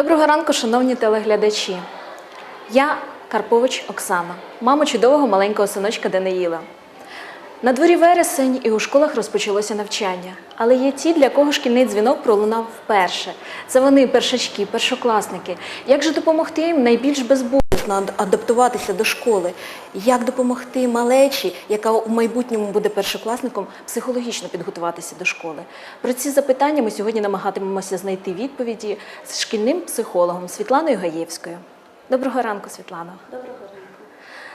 Доброго ранку, шановні телеглядачі. Я Карпович Оксана, мама чудового маленького синочка Даниїла. На дворі вересень і у школах розпочалося навчання. Але є ті, для кого шкільний дзвінок пролунав вперше. Це вони, першачки, першокласники. Як же допомогти їм найбільш безболісно ад- адаптуватися до школи? Як допомогти малечі, яка у майбутньому буде першокласником, психологічно підготуватися до школи? Про ці запитання ми сьогодні намагатимемося знайти відповіді з шкільним психологом Світланою Гаєвською. Доброго ранку, Світлано. Доброго ранку.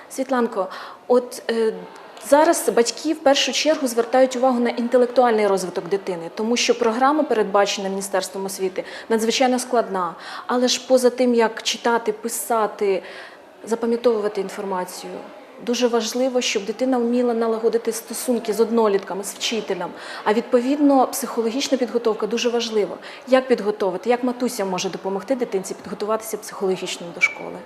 Світланко, от е, зараз батьки в першу чергу звертають увагу на інтелектуальний розвиток дитини, тому що програма, передбачена Міністерством освіти, надзвичайно складна. Але ж поза тим, як читати, писати, запам'ятовувати інформацію. Дуже важливо, щоб дитина вміла налагодити стосунки з однолітками, з вчителем. А відповідно, психологічна підготовка дуже важлива. Як підготовити, як матуся може допомогти дитинці підготуватися психологічно до школи?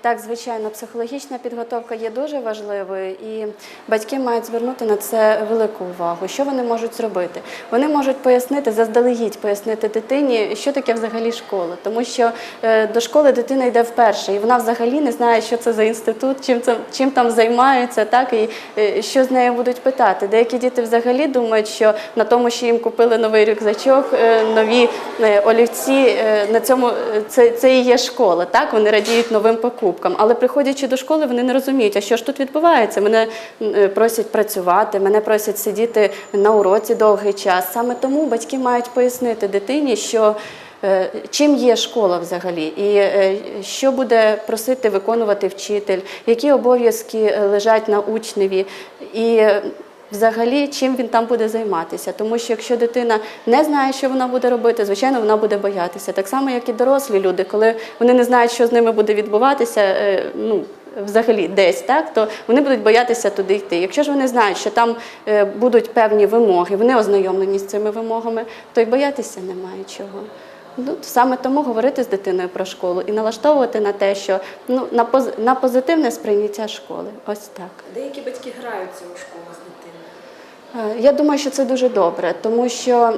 Так, звичайно, психологічна підготовка є дуже важливою, і батьки мають звернути на це велику увагу. Що вони можуть зробити? Вони можуть пояснити, заздалегідь пояснити дитині, що таке взагалі школа, тому що е, до школи дитина йде вперше, і вона взагалі не знає, що це за інститут, чим це чим там займаються, так і е, що з нею будуть питати. Деякі діти взагалі думають, що на тому, що їм купили новий рюкзачок, е, нові олівці, на цьому це, це і є школа. Так вони радіють новим покупкам. Але приходячи до школи, вони не розуміють, а що ж тут відбувається. Мене е, просять працювати, мене просять сидіти на уроці довгий час. Саме тому батьки мають пояснити дитині, що. е, Чим є школа взагалі, і е, що буде просити виконувати вчитель, які обов'язки лежать на учневі, і взагалі чим він там буде займатися. Тому що якщо дитина не знає, що вона буде робити, звичайно, вона буде боятися. Так само, як і дорослі люди, коли вони не знають, що з ними буде відбуватися, е, ну. Взагалі десь так, то вони будуть боятися туди йти. Якщо ж вони знають, що там е, будуть певні вимоги, вони ознайомлені з цими вимогами, то й боятися немає чого. Ну саме тому говорити з дитиною про школу і налаштовувати на те, що ну на поз на позитивне сприйняття школи. Ось так. Деякі батьки граються у школу Я думаю, що це дуже добре, тому що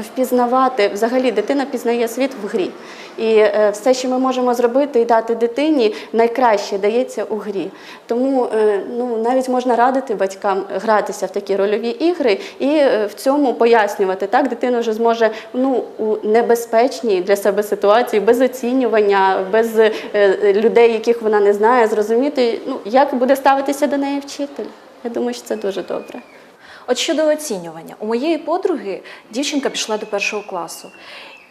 впізнавати взагалі дитина пізнає світ в грі. І е, все, що ми можемо зробити і дати дитині, найкраще дається у грі. Тому е, ну, навіть можна радити батькам гратися в такі рольові ігри і е, в цьому пояснювати. Так, дитина вже зможе ну, у небезпечній для себе ситуації, без оцінювання, без е, людей, яких вона не знає, зрозуміти, ну, як буде ставитися до неї вчитель. Я думаю, що це дуже добре. От щодо оцінювання, у моєї подруги дівчинка пішла до першого класу.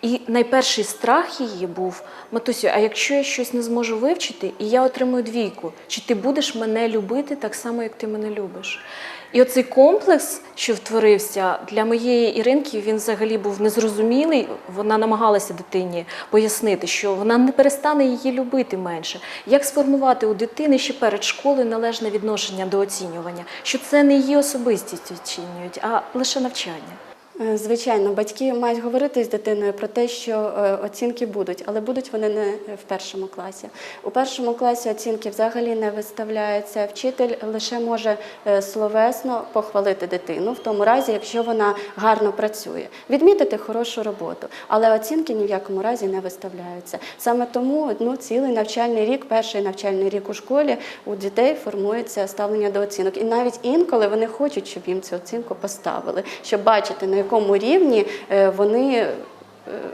І найперший страх її був: Матусю, а якщо я щось не зможу вивчити, і я отримую двійку, чи ти будеш мене любити так само, як ти мене любиш? І оцей комплекс, що втворився для моєї Іринки, він взагалі був незрозумілий. Вона намагалася дитині пояснити, що вона не перестане її любити менше. Як сформувати у дитини ще перед школою належне відношення до оцінювання, що це не її особистість оцінюють, а лише навчання. Е, Звичайно, батьки мають говорити з дитиною про те, що е, оцінки будуть, але будуть вони не в першому класі. У першому класі оцінки взагалі не виставляються. Вчитель лише може е, словесно похвалити дитину в тому разі, якщо вона гарно працює, відмітити хорошу роботу, але оцінки ні в якому разі не виставляються. Саме тому ну, цілий навчальний рік, перший навчальний рік у школі у дітей формується ставлення до оцінок. І навіть інколи вони хочуть, щоб їм цю оцінку поставили, щоб бачити, на якому рівні е, вони. е,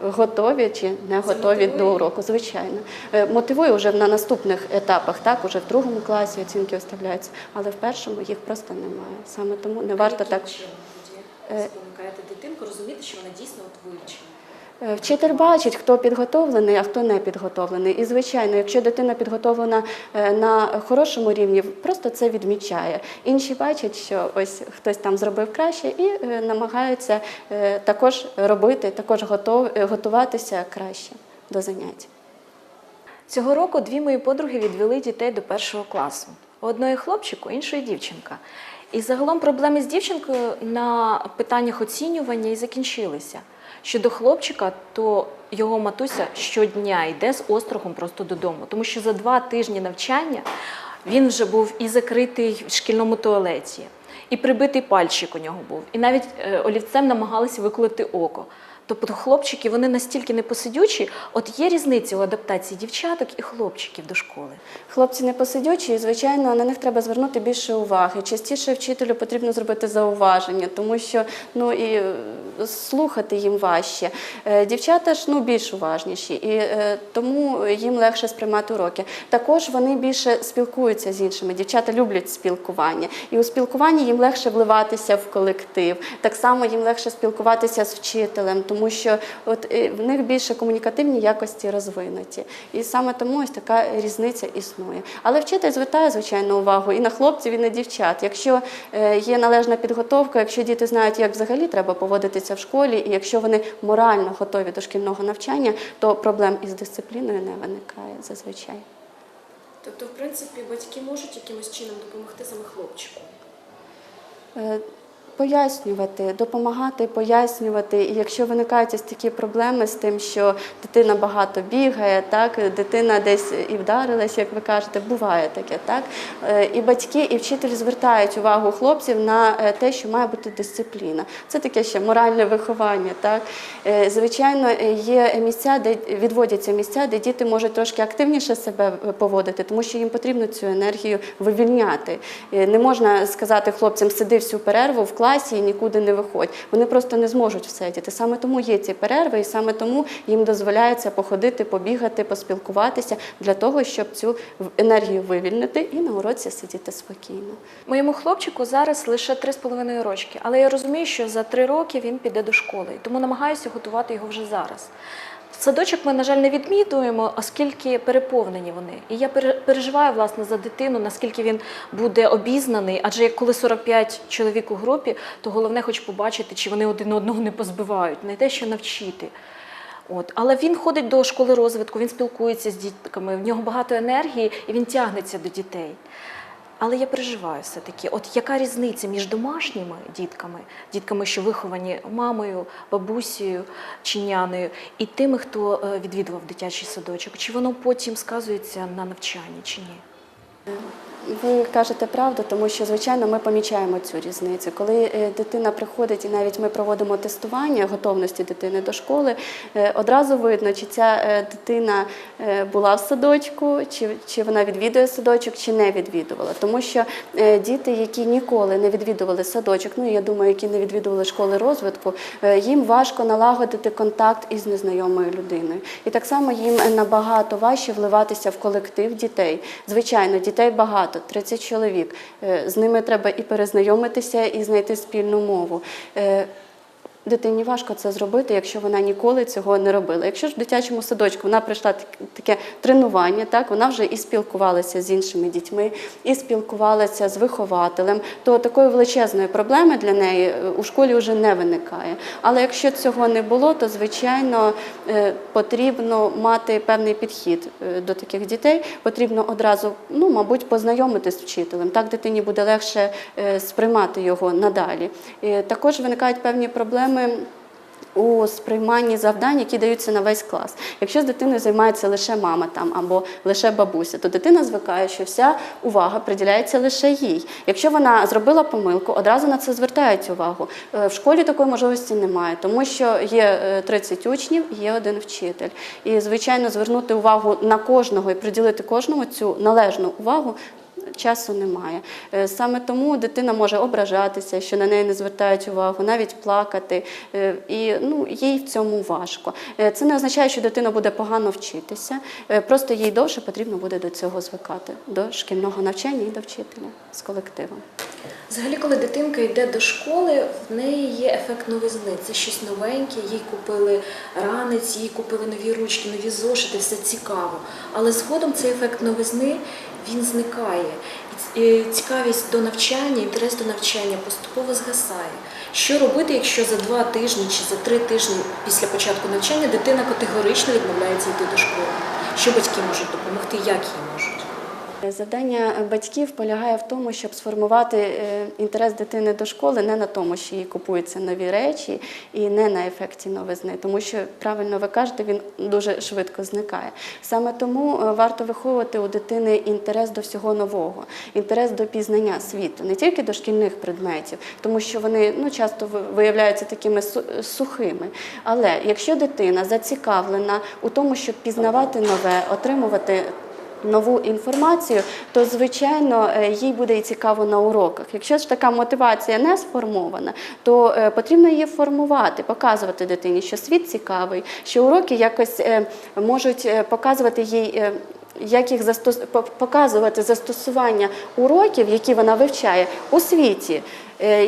Готові чи не готові до уроку, звичайно. Мотивую Мотивує вже на наступних етапах, так, уже в другому класі оцінки виставляються, але в першому їх просто немає. Саме тому не варто так. Е, спонукаєте дитинку розуміти, що вона дійсно от вивчена. Е, Вчитель бачить, хто підготовлений, а хто не підготовлений. І, звичайно, якщо дитина підготовлена е, на хорошому рівні, просто це відмічає. Інші бачать, що ось хтось там зробив краще, і е, намагаються також робити, також готуватися краще до занять. Цього року дві мої подруги відвели дітей до першого класу. У одної хлопчику, іншої дівчинка. І загалом проблеми з дівчинкою на питаннях оцінювання і закінчилися. Щодо хлопчика, то його матуся щодня йде з острогом просто додому, тому що за два тижні навчання він вже був і закритий в шкільному туалеті, і прибитий пальчик у нього був, і навіть е, олівцем намагалися виколити око. Тобто хлопчики вони настільки непосидючі, от є різниця у адаптації дівчаток і хлопчиків до школи. Хлопці непосидючі, і звичайно, на них треба звернути більше уваги. Частіше вчителю потрібно зробити зауваження, тому що ну і е, слухати їм важче. Е, Дівчата ж ну більш уважніші, і е, тому їм легше сприймати уроки. Також вони більше спілкуються з іншими. Дівчата люблять спілкування, і у спілкуванні їм легше вливатися в колектив. Так само їм легше спілкуватися з вчителем, тому що от е, в них більше комунікативні якості розвинуті. І саме тому ось така різниця існує. Але вчитель звертає звичайно увагу і на хлопців, і на дівчат. Якщо е, є належна підготовка, якщо діти знають, як взагалі треба поводитися в школі, і якщо вони морально готові до шкільного навчання, то проблем із дисципліною не виникає зазвичай. Тобто, в принципі, батьки можуть якимось чином допомогти саме хлопчику. Пояснювати, допомагати, пояснювати. І якщо виникають ось такі проблеми з тим, що дитина багато бігає, так дитина десь і вдарилась, як ви кажете, буває таке, так Е, і батьки, і вчителі звертають увагу хлопців на е, те, що має бути дисципліна. Це таке ще моральне виховання. Так Е, звичайно, є місця, де відводяться місця, де діти можуть трошки активніше себе поводити, тому що їм потрібно цю енергію вивільняти. Не можна сказати хлопцям, сиди всю перерву в класі і нікуди не виходь. Вони просто не зможуть всидіти. Саме тому є ці перерви, і саме тому їм дозволяється походити, побігати, поспілкуватися для того, щоб цю енергію вивільнити і на уроці сидіти спокійно. Моєму хлопчику зараз лише 3,5 рочки, але я розумію, що за 3 роки він піде до школи, тому намагаюся готувати його вже зараз. Садочок ми, на жаль, не відмітуємо, оскільки переповнені вони. І я переживаю власне за дитину, наскільки він буде обізнаний. Адже як коли 45 чоловік у групі, то головне хоч побачити, чи вони один одного не позбивають, не те, що навчити. От. Але він ходить до школи розвитку, він спілкується з дітками, в нього багато енергії і він тягнеться до дітей. Але я переживаю все-таки, от яка різниця між домашніми дітками, дітками, що виховані мамою, бабусею чи нянею, і тими, хто е, відвідував дитячий садочок? Чи воно потім сказується на навчанні, чи ні? Ви кажете правду, тому що звичайно ми помічаємо цю різницю. Коли е, дитина приходить, і навіть ми проводимо тестування готовності дитини до школи, е, одразу видно, чи ця е, дитина була в садочку, чи, чи вона відвідує садочок, чи не відвідувала. Тому що діти, які ніколи не відвідували садочок, ну я думаю, які не відвідували школи розвитку, їм важко налагодити контакт із незнайомою людиною. І так само їм набагато важче вливатися в колектив дітей. Звичайно, дітей багато, 30 чоловік. Е, З ними треба і перезнайомитися, і знайти спільну мову. Дитині важко це зробити, якщо вона ніколи цього не робила. Якщо ж в дитячому садочку вона прийшла так- таке тренування, так вона вже і спілкувалася з іншими дітьми, і спілкувалася з вихователем, то такої величезної проблеми для неї е, у школі вже не виникає. Але якщо цього не було, то звичайно е, потрібно мати певний підхід е, до таких дітей. Потрібно одразу, ну мабуть, познайомитись з вчителем. Так дитині буде легше сприймати його надалі. Також виникають певні проблеми. У сприйманні завдань, які даються на весь клас. Якщо з дитиною займається лише мама там або лише бабуся, то дитина звикає, що вся увага приділяється лише їй. Якщо вона зробила помилку, одразу на це звертають увагу. Е, В школі такої можливості немає, тому що є е, 30 учнів, є один вчитель. І, звичайно, звернути увагу на кожного і приділити кожному цю належну увагу часу немає. Е, Саме тому дитина може ображатися, що на неї не звертають увагу, навіть плакати. Е, І ну, їй в цьому важко. Е, Це не означає, що дитина буде погано вчитися. Просто їй довше потрібно буде до цього звикати, до шкільного навчання і до вчителя з колективом. Взагалі, коли дитинка йде до школи, в неї є ефект новизни. Це щось новеньке, їй купили ранець, їй купили нові ручки, нові зошити, все цікаво. Але згодом цей ефект новизни він зникає. Цікавість до навчання, інтерес до навчання поступово згасає. Що робити, якщо за два тижні чи за три тижні після початку навчання дитина категорично відмовляється йти до школи? Що батьки можуть допомогти, як їй можуть? Завдання батьків полягає в тому, щоб сформувати е, інтерес дитини до школи не на тому, що їй купуються нові речі, і не на ефекті новизни, тому що правильно ви кажете, він дуже швидко зникає. Саме тому е, варто виховувати у дитини інтерес до всього нового, інтерес до пізнання світу, не тільки до шкільних предметів, тому що вони ну часто виявляються такими сухими. Але якщо дитина зацікавлена у тому, щоб пізнавати нове, отримувати нову інформацію, то звичайно е, їй буде і цікаво на уроках. Якщо ж така мотивація не сформована, то е, потрібно її формувати, показувати дитині, що світ цікавий, що уроки якось е, можуть показувати їй. Як їх застос... по- показувати застосування уроків, які вона вивчає у світі,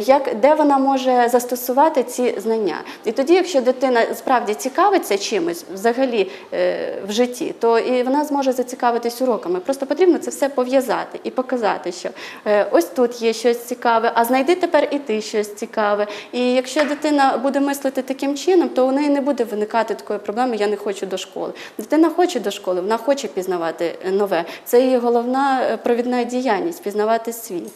як, де вона може застосувати ці знання. І тоді, якщо дитина справді цікавиться чимось взагалі е, в житті, то і вона зможе зацікавитись уроками. Просто потрібно це все пов'язати і показати, що е, ось тут є щось цікаве, а знайди тепер і ти щось цікаве. І якщо дитина буде мислити таким чином, то у неї не буде виникати такої проблеми Я не хочу до школи. Дитина хоче до школи, вона хоче пізнавати е, нове. Це її головна е, провідна діяльність пізнавати світ.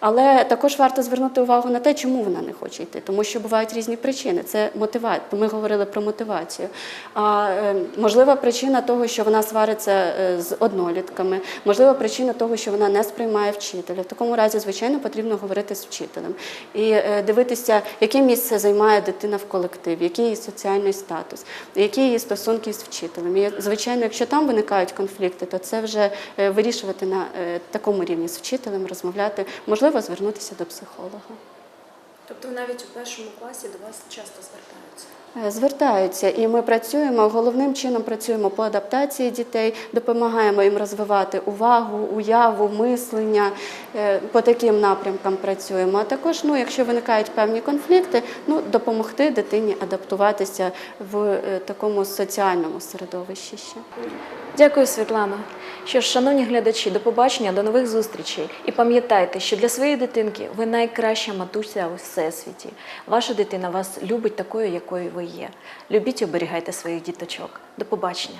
Але також варто звернути увагу на те, чому вона не хоче йти, тому що бувають різні причини. Це мотивація. Ми говорили про мотивацію. А е, можлива причина того, що вона свариться е, з однолітками, можлива причина того, що вона не сприймає вчителя. В такому разі, звичайно, потрібно говорити з вчителем і е, дивитися, яке місце займає дитина в колективі, який її соціальний статус, які її стосунки з вчителем. І, звичайно, якщо там виникають конфлікти, то це вже вирішувати на такому рівні з вчителем, розмовляти, можливо, звернутися до психолога. Тобто навіть у першому класі до вас часто звертаються. Е, Звертаються, і ми працюємо головним чином працюємо по адаптації дітей, допомагаємо їм розвивати увагу, уяву, мислення. е, По таким напрямкам працюємо. А також, ну, якщо виникають певні конфлікти, ну допомогти дитині адаптуватися в е, такому соціальному середовищі ще. Дякую, Світлано. Що ж, шановні глядачі, до побачення, до нових зустрічей. І пам'ятайте, що для своєї дитинки ви найкраща матуся у всесвіті. Ваша дитина вас любить такою, якою ви є. Любіть і оберігайте своїх діточок. До побачення.